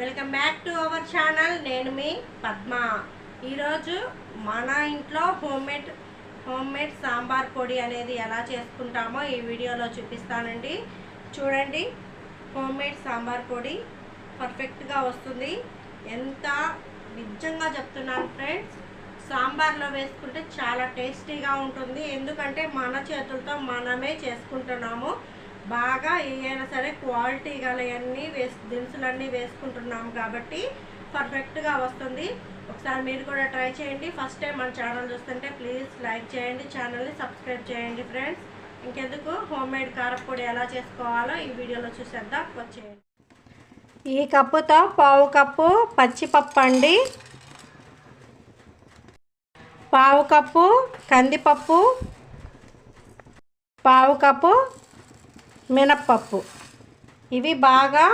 Welcome back to our channel. నేను మీ పద్మ. ఈరోజు మన ఇంట్లో హోమ్మేడ్ హోమ్మేడ్ సాంబార్ పొడి అనేది ఎలా చేసుకుంటామో ఈ వీడియోలో చూపిస్తానండి. చూడండి హోమ్మేడ్ సాంబార్ పొడి పర్ఫెక్ట్గా వస్తుంది. ఎంత నిజంగా చెప్తున్నాను ఫ్రెండ్స్ సాంబార్లో వేసుకుంటే చాలా టేస్టీగా ఉంటుంది. ఎందుకంటే మన చేతులతో మనమే చేసుకుంటున్నాము. బాగా ఏదైనా సరే క్వాలిటీ గలవన్నీ వేస్ దినుసులన్నీ వేసుకుంటున్నాము కాబట్టి పర్ఫెక్ట్గా వస్తుంది. ఒకసారి మీరు కూడా ట్రై చేయండి. ఫస్ట్ టైం మన ఛానల్ చూస్తుంటే ప్లీజ్ లైక్ చేయండి ఛానల్ని సబ్స్క్రైబ్ చేయండి ఫ్రెండ్స్. ఇంకెందుకు? హోమ్ మేడ్ కారపొడి ఎలా చేసుకోవాలో ఈ వీడియోలో చూసేద్దాం. వచ్చేయండి. ఈ కప్పుతో పావు కప్పు పచ్చిపప్పు అండి. పావు కప్పు కందిపప్పు. పావు కప్పు మినప్పప్పు. ఇవి బాగా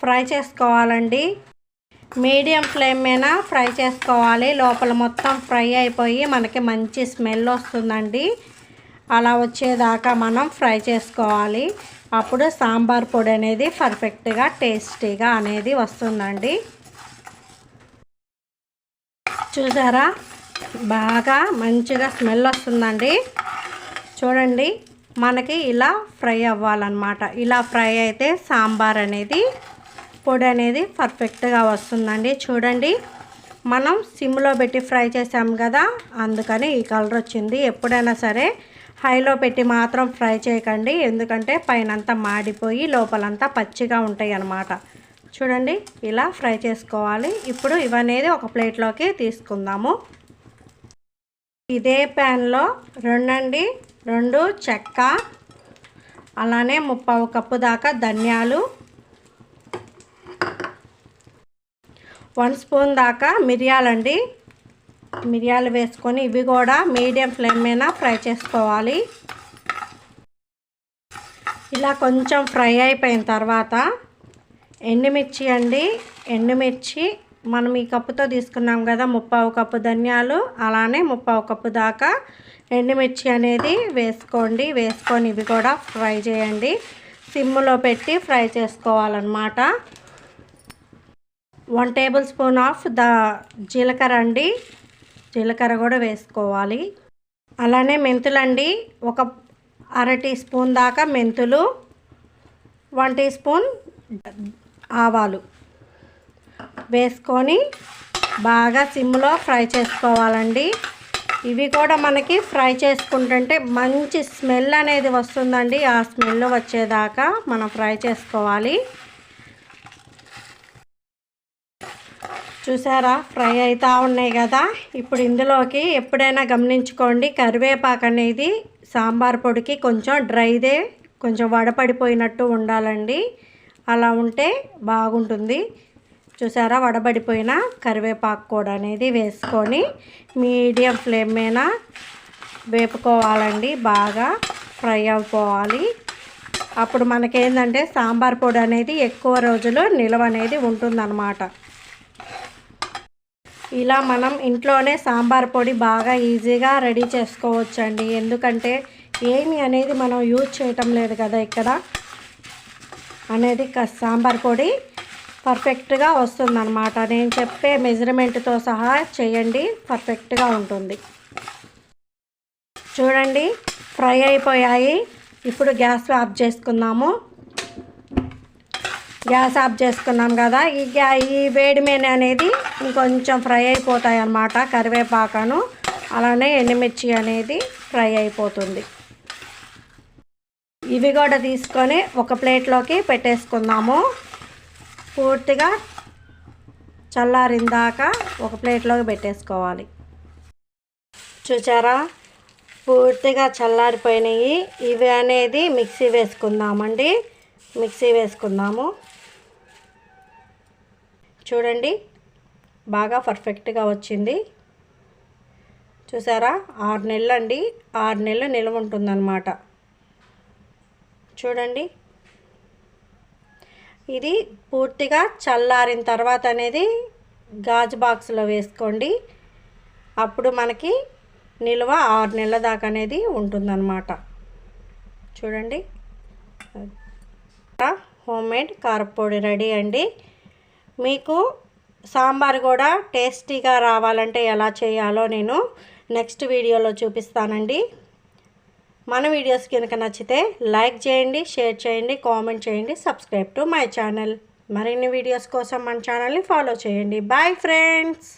ఫ్రై చేసుకోవాలండి. మీడియం ఫ్లేమ్ మీద ఫ్రై చేసుకోవాలి. లోపల మొత్తం ఫ్రై అయిపోయి మనకి మంచి స్మెల్ వస్తుందండి. అలా వచ్చేదాకా మనం ఫ్రై చేసుకోవాలి. అప్పుడు సాంబార్ పొడి అనేది పర్ఫెక్ట్గా టేస్టీగా అనేది వస్తుందండి. చూసారా? బాగా మంచిగా స్మెల్ వస్తుందండి. చూడండి. మనకి ఇలా ఫ్రై అవ్వాలన్నమాట. ఇలా ఫ్రై అయితే సాంబార్ అనేది పొడి అనేది పర్ఫెక్ట్గా వస్తుందండి. చూడండి మనం సిమ్లో పెట్టి ఫ్రై చేసాం కదా అందుకని ఈ కలర్ వచ్చింది. ఎప్పుడైనా సరే హైలో పెట్టి మాత్రం ఫ్రై చేయకండి. ఎందుకంటే పైనంతా మాడిపోయి లోపలంతా పచ్చిగా ఉంటాయి అన్నమాట చూడండి ఇలా ఫ్రై చేసుకోవాలి. ఇప్పుడు ఇవనేది ఒక ప్లేట్లోకి తీసుకుందాము. ఇదే ప్యాన్లో రెండండి రెండు చెక్క అలానే ముప్పావు కప్పు దాకా ధనియాలు వన్ స్పూన్ దాకా మిరియాలండి. మిరియాలు వేసుకొని ఇవి కూడా మీడియం ఫ్లేమ్ మీద ఫ్రై చేసుకోవాలి. ఇలా కొంచెం ఫ్రై అయిపోయిన తర్వాత ఎండుమిర్చి అండి ఎండుమిర్చి మనం ఈ కప్పుతో తీసుకున్నాం కదా ముప్పావు కప్పు ధనియాలు అలానే ముప్పావు కప్పు దాకా ఎండుమిర్చి అనేది వేసుకోండి. వేసుకొని ఇవి కూడా ఫ్రై చేయండి. సిమ్లో పెట్టి ఫ్రై చేసుకోవాలన్నమాట. One tablespoon of the జీలకర్ర అండి. జీలకర్ర కూడా వేసుకోవాలి. అలానే మెంతులండి. ఒక అర టీ స్పూన్ దాకా మెంతులు వన్ టీ స్పూన్ ఆవాలు. వేసుకొని బాగా సిమ్లో ఫ్రై చేసుకోవాలండి. ఇవి కూడా మనకి ఫ్రై చేసుకుంటుంటే మంచి స్మెల్ అనేది వస్తుందండి. ఆ స్మెల్ వచ్చేదాకా మనం ఫ్రై చేసుకోవాలి. చూసారా? ఫ్రై అవుతూ ఉన్నాయి కదా? ఇప్పుడు ఇందులోకి ఎప్పుడైనా గమనించుకోండి కరివేపాకు అనేది సాంబార్ పొడికి కొంచెం డ్రైదే కొంచెం వడపడిపోయినట్టు ఉండాలండి. అలా ఉంటే బాగుంటుంది. చూసారా? వడబడిపోయిన కరివేపాకు కూడా అనేది వేసుకొని మీడియం ఫ్లేమ్ మీద వేపుకోవాలండి. బాగా ఫ్రై అయిపోవాలి అప్పుడు మనకేంటంటే సాంబార్ పొడి అనేది ఎక్కువ రోజులు నిల్వ అనేది ఉంటుందన్నమాట. ఇలా మనం ఇంట్లోనే సాంబార్ పొడి బాగా ఈజీగా రెడీ చేసుకోవచ్చండి. ఎందుకంటే ఏమి అనేది మనం యూజ్ చేయటం లేదు కదా ఇక్కడ. అనేది సాంబార్ పొడి పర్ఫెక్ట్గా వస్తుందన్నమాట. నేను చెప్పే మెజర్మెంట్తో సహా చేయండి పర్ఫెక్ట్గా ఉంటుంది. చూడండి ఫ్రై అయిపోయాయి. ఇప్పుడు గ్యాస్ ఆఫ్ చేసుకుందాము. గ్యాస్ ఆఫ్ చేసుకున్నాం కదా ఈ గ్యా ఈ వేడి మీద అనేది ఇంకొంచెం ఫ్రై అయిపోతాయి అన్నమాట కరివేపాకను. అలానే ఎండుమిర్చి అనేది ఫ్రై అయిపోతుంది. ఇవి కూడా తీసుకొని ఒక ప్లేట్లోకి పెట్టేసుకుందాము. పూర్తిగా చల్లారిందాక ఒక ప్లేట్లోకి పెట్టేసుకోవాలి. చూచారా? పూర్తిగా చల్లారిపోయినాయి. ఇవి అనేది మిక్సీ వేసుకుందామండి. మిక్సీ వేసుకుందాము. చూడండి బాగా పర్ఫెక్ట్గా వచ్చింది. చూసారా? ఆరు నెలలు అండి ఆరు నెలలు నిల్వ ఉంటుందన్నమాట. చూడండి ఇది పూర్తిగా చల్లారిన తర్వాత అనేది గాజు బాక్స్లో వేసుకోండి. అప్పుడు మనకి నిల్వ ఆరు నెలల దాకా అనేది ఉంటుందన్నమాట. చూడండి. హోమ్ మేడ్ కారపొడి రెడీ అండి. మీకు సాంబార్ కూడా టేస్టీగా రావాలంటే ఎలా చేయాలో నేను నెక్స్ట్ వీడియోలో చూపిస్తానండి. మన వీడియోస్ కనుక నచ్చితే లైక్ చేయండి షేర్ చేయండి కామెంట్ చేయండి సబ్స్క్రైబ్ టు మై ఛానల్ మరిన్ని వీడియోస్ కోసం మన ఛానల్ని ఫాలో చేయండి. Bye friends